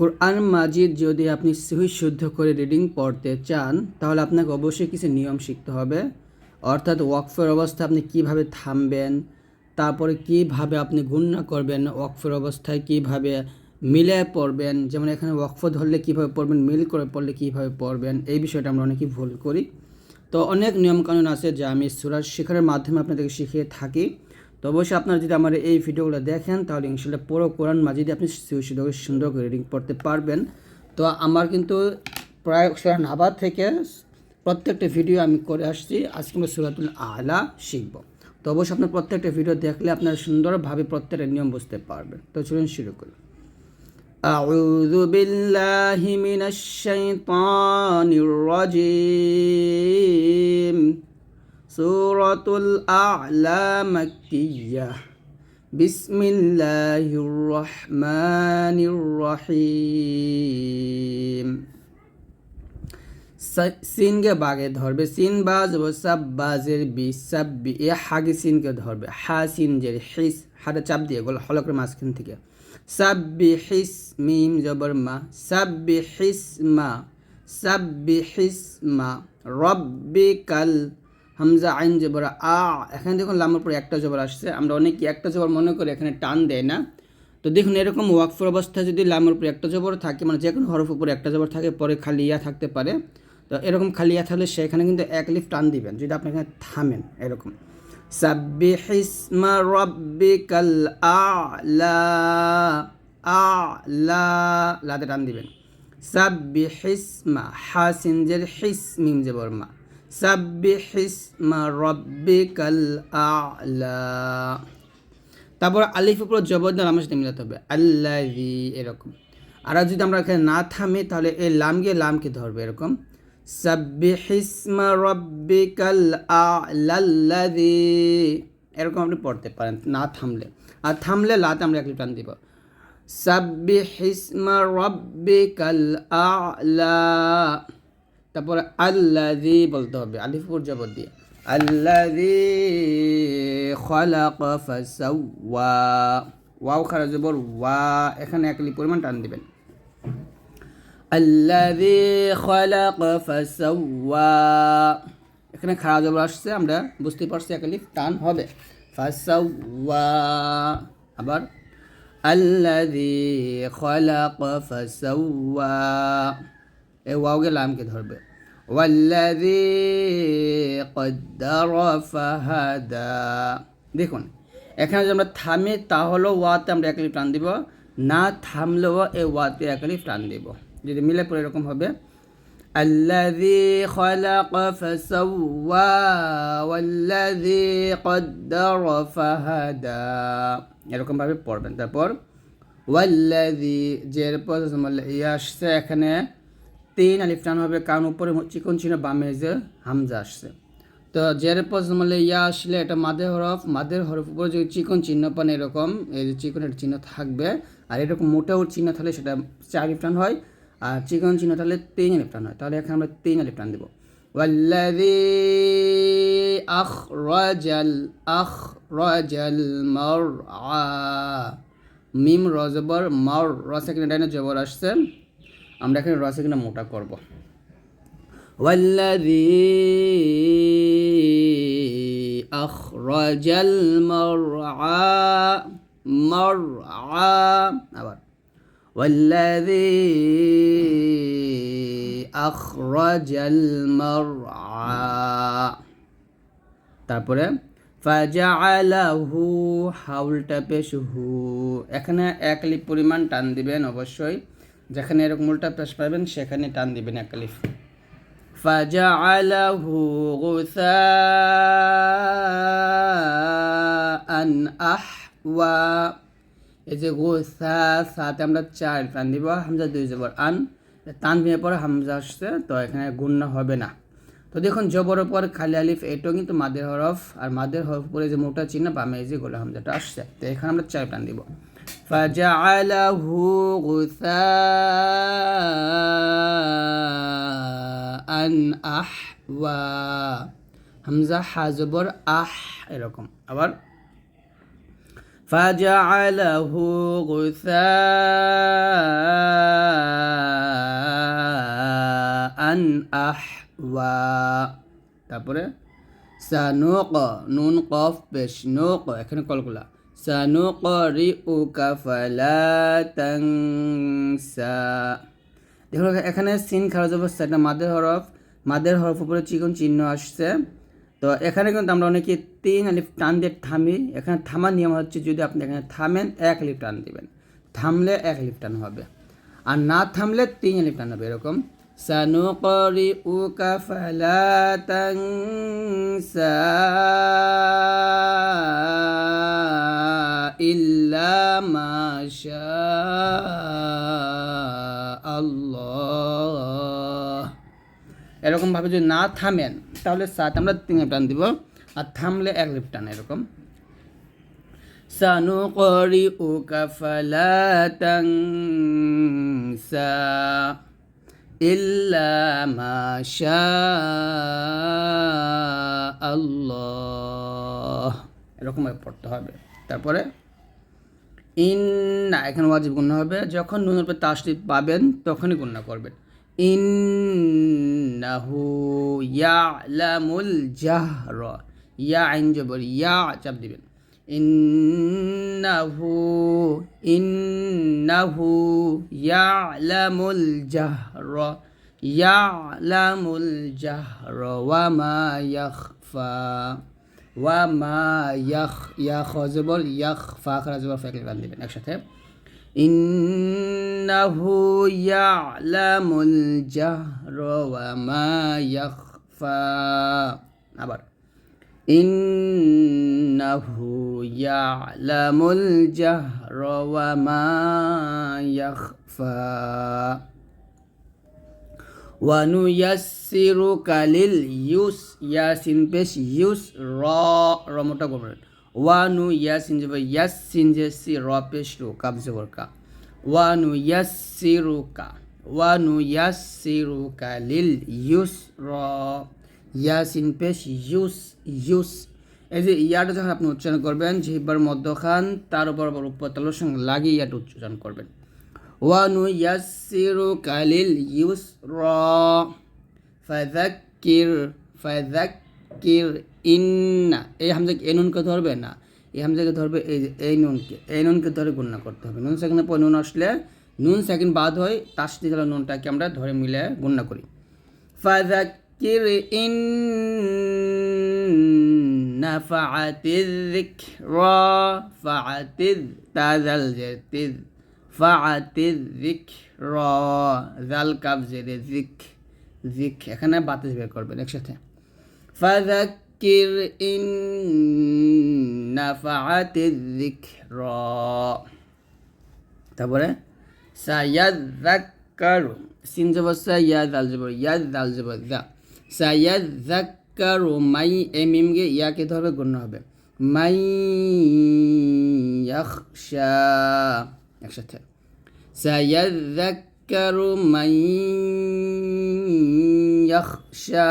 কোরআন মাজিদ যদি আপনি সহি শুদ্ধ করে রিডিং পড়তে চান, তাহলে আপনাকে অবশ্যই কিছু নিয়ম শিখতে হবে। অর্থাৎ ওয়াকফের অবস্থা আপনি কীভাবে থামবেন, তারপরে কীভাবে আপনি গুণনা করবেন, ওয়াকফের অবস্থায় কীভাবে মিলে পড়বেন, যেমন এখানে ওয়াকফ ধরলে কীভাবে পড়বেন, মিল করে পড়লে কীভাবে পড়বেন, এই বিষয়টা আমরা অনেকেই ভুল করি। তো অনেক নিয়মকানুন আছে যা আমি সুরাজ শেখারের মাধ্যমে আপনাদেরকে শিখিয়ে থাকি। তো অবশ্যই আপনারা যদি আমার এই ভিডিওগুলো দেখেন তাহলে ইনশাল্লাহ পুরো কোরআন মাজিদে আপনি সুন্দর সুন্দর করে রিডিং পড়তে পারবেন তো আমার কিন্তু প্রায় সুরা নাবাদ থেকে প্রত্যেকটা ভিডিও আমি করে আসছি আজকে আমরা সুরাতুল আলা শিখব তো অবশ্যই আপনার প্রত্যেকটা ভিডিও দেখলে আপনারা সুন্দরভাবে প্রত্যেকটা নিয়ম বুঝতে পারবেন তো চলুন শুরু করি أعوذ بالله من الشيطان الرجيم সুরতুল আলা মাকিয়া বিসমিল্লাহির রহমানির রহিম। সিনকে বাগে ধরবে, সিন বা যাব সাব বাজের বি সাব বি এ হাগে সিনকে ধরবে। হা সিন জের হিস হাটা চাপ দিয়ে গেল হলকের মাঝখান থেকে। সাব্বি হিস মিম জবর মা সাব্বি হিস মা সাব্বি হিস মা। রব্বি কাল হামজা আইন জবর আ, এখানে দেখুন লামের পরে একটা জবর আসছে। আমরা অনেকে একটা জবর মনে করি, এখানে টান দেয় না। তো দেখুন এরকম ওয়াকফর অবস্থায় যদি লামের উপরে একটা জবর থাকে মানে যে কোনো হরফ উপরে একটা জবর থাকে, পরে খালি ইয়া থাকতে পারে। তো এরকম খালি ইয়া থাকলে সেখানে কিন্তু এক লিফ টান দিবেন, যদি আপনি এখানে থামেন এরকম। ইসমা রাব্বিকাল আ'লা আ'লা টান দিবেন। সাব্বিহ ইসমা হাসিনজের হিস মিম জবর মা। তারপর আলিফ উপর জবরদার আমার সাথে মিলাতে হবে। আল্লাহি এরকম। আর যদি আমরা এখানে না থামি, তাহলে এই লাম গিয়ে লামকে ধরবে, এরকম। এরকম আপনি পড়তে পারেন, না থামলে। আর থামলে লাতে আমরা একলি টান দিব। সাব্বিহিসমা রব্বিকাল আলা। তারপর আল্লাহি বলতে হবে, আলিফ উপর জবর দিয়ে। আল্লাহি খলাক ফাসাওয়া। ওয়াও খারা জবর, ওয়া, এখানে একলি পরিমাণ টান দিবেন। আল্লাহি খলাক ফাসাওয়া। এখানে খারাপ জবর আসছে, আমরা বুঝতে পারছি একলি টান হবে। ফাসাওয়া। আবার আল্লাহি খলাক ফাসাওয়া। এ ওয়াওকে লামকে ধরবে। ফাহাদা দেখুন এখানে যদি আমরা থামি তাহলেও ওয়াতে আমরা একলিফ টান দিব না থামলেও এই ওয়াতে একলিফ টান দিব যদি মিলে পরে এরকম হবে الذي خلق فسوى والذي قدر فهدى এরকমভাবে পড়বেন তারপর ওয়াল্লাযী জের পর ইয়া আসছে এখানে তিন আলিফ টান হবে কারণ উপরে চিকন চিহ্ন বামে যে হামজা আসছে তো জের পর মানে ইয়া আসলে এটা মাদের হরফ মাদের হরফ উপরে যদি চিকন চিহ্ন পান এরকম এই যে চিকন একটা চিহ্ন থাকবে আর এরকম মোটাও চিহ্ন থাকলে সেটা চার আলিফ টান হয় আর চিকন চিহ্ন থাকলে তিন আলিফ টান হয় তাহলে এখানে আমরা তিন আলিফ টান দেবো والذي أخرج أخرج المرعى মিম রজবর মার রসেকিনা ডাইনে জবর আসছে আমরা এখানে রসেকিনা মোটা করব والذي أخرج المرعى مرعى আবার والذي أخرج المرعى তারপরে ফাজাআলাহু হাউলটা পেশ হু এখানে এক লিপ পরিমাণ টান দিবেন অবশ্যই যেখানে এরকম উল্টা পেশ পাবেন, সেখানে টান দিবেন এক লিফ ফাজাআলাহু গুসাআন আহওয়া। এই যে গোসা সাথে আমরা চার টান দিব, হামজা দুই জবর। আন দিয়ে পরে হামজা আসছে, তো এখানে গুণ হবে না। তো দেখুন জবর পর খালি আলিফ, এটাও কিন্তু মাদের হরফ, আর মাদের হরফ পরে যে মোটা চিহ্ন বামে এই যে গোলা হামজাটা আসছে। তো এখানে আমরা চার টান দিব। فجعله غثاء أحوى হামজা হাজবর আহ এরকম আবার فجعله غثاء আন আহ ওয়া তারপরে সানুক নুন কফ পেশ নুক এখানে কলকুলা সানুক রি উ কাফালা তাংসা দেখুন এখানে সিন খারাজ অবস্থা এটা মাদের হরফ মাদের হরফ উপরে চিকন চিহ্ন আসছে। তো এখানে কিন্তু আমরা অনেকে তিন আলিফ টান দিয়ে থামি, এখানে থামার নিয়ম হচ্ছে যদি আপনি এখানে থামেন, এক আলিফ টান দিবেন। থামলে এক আলিফ টান হবে। আর না থামলে তিন আলিফ টান হবে, এরকম। সানুকরি উকা ফালা তাংসা ইল্লা মা শা আল্লাহ এরকম ভাবে যদি না থামেন তাহলে সাত আমরা তিন টান দিব আর থামলে এক লিপ টান এরকম سنقرئك فلا تنسى إلا ما شاء الله এরকম ভাবে পড়তে হবে তারপরে ইন না এখানে ওয়াজিব গুণ হবে যখন নুনের উপর তাসদিদ পাবেন তখনই গুণনা করবেন ইন্নাহু ইয়ালামুল জাহর ইয়া আইন জবর ইয়া চাপ দিবেন ইন্নাহু ইন্নাহু ইয়ালামুল জাহর ইয়ালামুল জাহর ওয়া মা ইয়াখফা ওয়া মা ইয়াখ ইয়া খজবর ইয়াখ ফা খারা জবর ফেকলে গান দিবেন একসাথে ইন্নাহু ইন্নাহু ইয়ালামুল জাহর ওয়া মা ইয়াখফা ওয়ানুয়াসিরুকা লিল ইউস ইয়াসিন পেশ ইউস র র মোটা করবেন ওয়ানু ইয়াসিন যাবে ইয়াসিন যে সি র পেশ রু কাব জবর কা ওয়ানু ইয়াসিরুকা ওয়ানু ইয়াসিরুকা লিল ইউস র ইয়াসিন পেশ, ইউস ইউস। এই যে ইয়াটা যখন আপনি উচ্চারণ করবেন, জিহিবার মধ্য খান তার উপর উপতলের সঙ্গে লাগিয়ে ইয়াটা উচ্চারণ করবেন। ওয়ানু ইয়াসিরু কালিল ইউস র ফাজাক্কির ফাজাক্কির ইন্না। এই হামজাকে এ নুনকে ধরবে না? এই হামজাকে ধরবে এই যে এই নুনকে। এই নুনকে ধরে গুণনা করতে হবে। নুন সেকেন্ডের পর নুন আসলে নুন সেকেন্ড বাদ হয় তার সাথে নুনটাকে আমরা ধরে মিলে গুণনা করি। ফাজাক ফাযাক্কির ইন নাফাআতিয যিকরা ফাআতিয তাযাল জাতিয ফাআতিয যিকরা জাল কাব জেরে যিক যিক এখানে বাতাস বের করবেন একসাথে। ফাযাক্কির ইন নাফাআতিয যিকরা তারপরে সায়াযাক্কারু সিন জবর সা ইয়া দাল জবর ইয়া দাল জবর দা সায়াযাক্কারু মাই এ মিমকে ইয়াকে ধরবে গণ্য হবে মাই ইয়াখশা একসাথে সায়াযাক্কারু মাই ইয়াখশা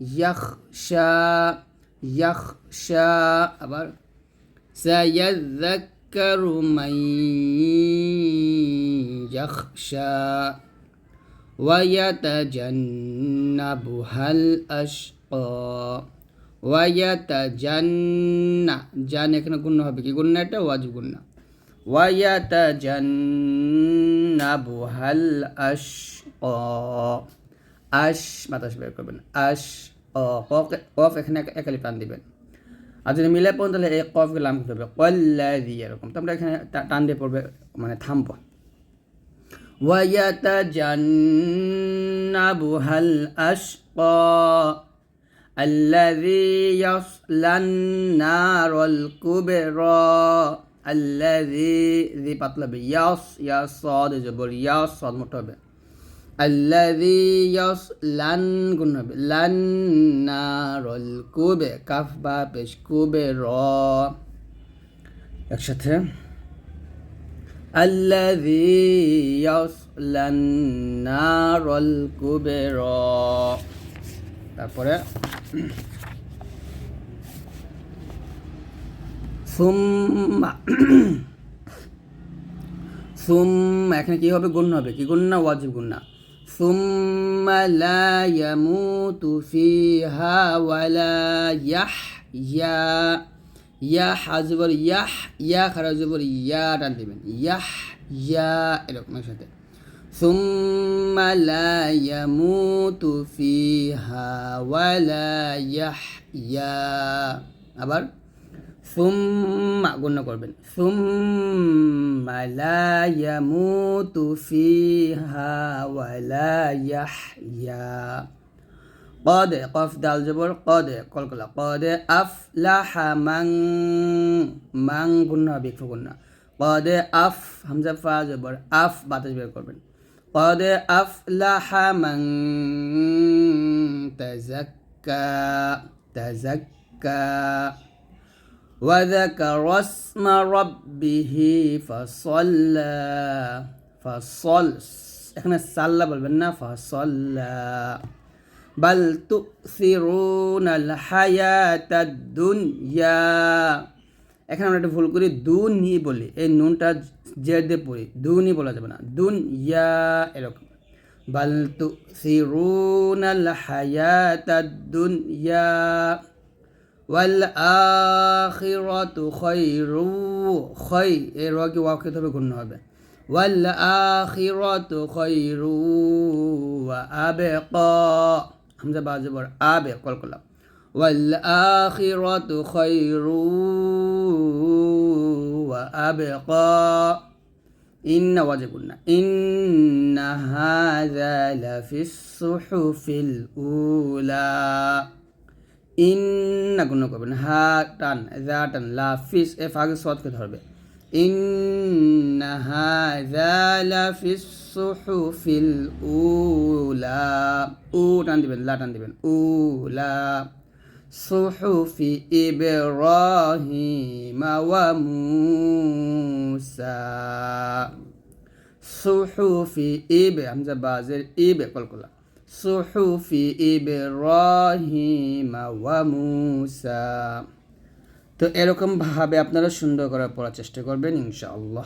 ইয়াখশা ইয়াখশা আবার সায়াযাক্কারু মাই ইয়াখশা ويتجنبها الأشقى ويتجنب জান এখানে গুণ হবে কি গুণ এটা ওয়াজিব গুণ ويتجنبها الأشقى আশ বাতাস বের করবেন আশ কফ কফ এখানে একালি টান দিবেন আর যদি মিলে পড়ুন তাহলে এই কফকে লাম করতে হবে কল্লাদি এরকম তো আমরা এখানে টান দিয়ে পড়বে মানে থামবো ويتجنبها الأشقى الذي يصلى النار الكبرى الذي ذي مطلب يص يا صاد جبل يا صاد مطبع الذي يصلى النار الكبرى كف با كبرى. كوبة را الذي يصلى النار الكبرى তারপরে সুম্মা সুম্মা এখানে কি হবে গুণ হবে কি গুণ না ওয়াজিব গুণ না ثم لا يموت فيها ولا يحيا ইয়া হাজবর ইয়াহ ইয়া খারা জবর ইয়া টান দিবেন ইয়াহ ইয়া এরকমের সাথে ثم لا يموت فيها ولا يحيا আবার ثم গুণ করবেন ثم لا يموت فيها ولا يحيا قد قف دال جبر قد কল কলা قد أفلح من من গুণ হবে একটু গুণ قد أف হামজা ফা জবর আফ বাতাস বের করবেন قد أفلح من تزكى تزكى وذكر اسم ربه فصلى فصل এখানে সাল্লা বলবেন না ফসল্লা বাল তুসিরুন আল হায়াতাদ দুনিয়া এখানে আমরা একটা ভুল করি দুনি বলি এই নুনটা জের দিয়ে পড়ি দুনি বলা যাবে না দুনিয়া এরকম বাল তুসিরুন আল হায়াতাদ দুনিয়া والآخرة خير خير এর আগে ওয়াও খেতে হবে গুণ হবে والآخرة خير وأبقى হামজা বা জবর আবে কল করলাম। ওয়াল আখিরাতু খায়রু ওয়া আবকা। ইন্না ওয়াজে গুন্না হাযা লাফিস সুহুফিল উলা। ইন্না গুণ করবেন। হা টান যা টান লাফিস, এফ আগে সৎকে ধরবে। ইন্না হাযা লাফিস সুহুফিল উলা উ টান দিবেন, লা টান দিবেন। উলা। সুহুফি ইব্রাহিম ওয়া মুসা। সুহুফি ইবে হামজা বাজের ইবে কলকলা সুহুফি ইব্রাহিম ওয়া মুসা। তো এরকমভাবে আপনারা সুন্দর করে পড়ার চেষ্টা করবেন, ইনশাআল্লাহ।